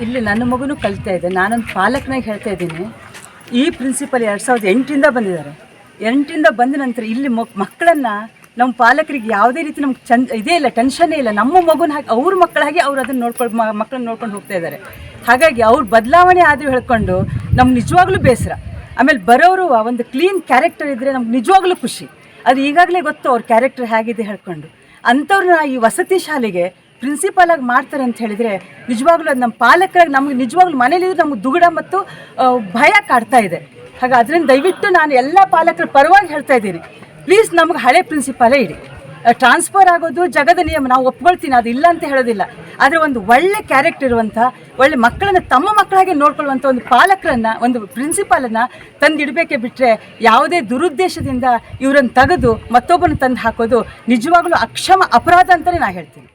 ನನ್ನ ಮಗುನೂ ಕಲಿತಾ ಇದೆ ನಾನೊಂದು ಪಾಲಕನಾಗಿ ಹೇಳ್ತಾ ಇದ್ದೀನಿ. ಈ ಪ್ರಿನ್ಸಿಪಲ್ ಎರಡು ಸಾವಿರದ ಎಂಟರಿಂದ ಬಂದಿದ್ದಾರೆ. ಎಂಟರಿಂದ ಬಂದ ನಂತರ ಇಲ್ಲಿ ಮಕ್, ಮಕ್ಕಳನ್ನು ನಮ್ಮ ಪಾಲಕರಿಗೆ ಯಾವುದೇ ರೀತಿ ನಮ್ಗೆ ಚಂದ ಇದೇ ಇಲ್ಲ ಟೆನ್ಷನ್ನೇ ಇಲ್ಲ. ನಮ್ಮ ಮಗುನ ಹಾಗೆ, ಅವ್ರ ಮಕ್ಕಳ ಹಾಗೆ ಅವ್ರು ಅದನ್ನು ನೋಡ್ಕೊಂಡು ಮಕ್ಕಳನ್ನ ನೋಡ್ಕೊಂಡು ಹೋಗ್ತಾ ಇದ್ದಾರೆ. ಹಾಗಾಗಿ ಅವ್ರ ಬದಲಾವಣೆ ಆದರೂ ಹೇಳ್ಕೊಂಡು ನಮ್ಗೆ ನಿಜವಾಗ್ಲೂ ಬೇಸರ. ಆಮೇಲೆ ಬರೋರು ಒಂದು ಕ್ಲೀನ್ ಕ್ಯಾರೆಕ್ಟರ್ ಇದ್ದರೆ ನಮ್ಗೆ ನಿಜವಾಗ್ಲೂ ಖುಷಿ. ಅದು ಈಗಾಗಲೇ ಗೊತ್ತು ಅವ್ರ ಕ್ಯಾರೆಕ್ಟರ್ ಹೇಗಿದೆ ಹೇಳ್ಕೊಂಡು. ಅಂಥವ್ರನ್ನ ಈ ವಸತಿ ಶಾಲೆಗೆ ಪ್ರಿನ್ಸಿಪಾಲ್ ಆಗಿ ಮಾಡ್ತಾರೆ ಅಂತ ಹೇಳಿದರೆ, ನಿಜವಾಗ್ಲೂ ಅದು ನಮ್ಮ ಪಾಲಕರಾಗಿ ನಮಗೆ ನಿಜವಾಗ್ಲೂ ಮನೇಲಿದ್ರು ನಮ್ಗೆ ದುಗುಡ ಮತ್ತು ಭಯ ಕಾಡ್ತಾ ಇದೆ. ಹಾಗೆ ಅದರಿಂದ ದಯವಿಟ್ಟು ನಾನು ಎಲ್ಲ ಪಾಲಕರ ಪರವಾಗಿ ಹೇಳ್ತಾ ಇದ್ದೀನಿ. ಪ್ಲೀಸ್ ನಮ್ಗೆ ಹಳೆ ಪ್ರಿನ್ಸಿಪಾಲೇ ಇಡಿ. ಟ್ರಾನ್ಸ್ಫರ್ ಆಗೋದು ಜಗದ ನಿಯಮ, ನಾವು ಒಪ್ಕೊಳ್ತೀನಿ, ಅದು ಇಲ್ಲ ಅಂತ ಹೇಳೋದಿಲ್ಲ. ಆದರೆ ಒಂದು ಒಳ್ಳೆ ಕ್ಯಾರೆಕ್ಟರ್ ಇರುವಂಥ, ಒಳ್ಳೆ ಮಕ್ಕಳನ್ನು ತಮ್ಮ ಮಕ್ಕಳಾಗೆ ನೋಡ್ಕೊಳ್ಳುವಂಥ ಒಂದು ಪಾಲಕರನ್ನು, ಒಂದು ಪ್ರಿನ್ಸಿಪಾಲನ್ನು ತಂದಿಡಬೇಕೆ ಬಿಟ್ಟರೆ ಯಾವುದೇ ದುರುದ್ದೇಶದಿಂದ ಇವರನ್ನು ತೆಗೆದು ಮತ್ತೊಬ್ಬನ ತಂದು ಹಾಕೋದು ನಿಜವಾಗ್ಲೂ ಅಕ್ಷಮ ಅಪರಾಧ ಅಂತಲೇ ನಾನು ಹೇಳ್ತೀನಿ.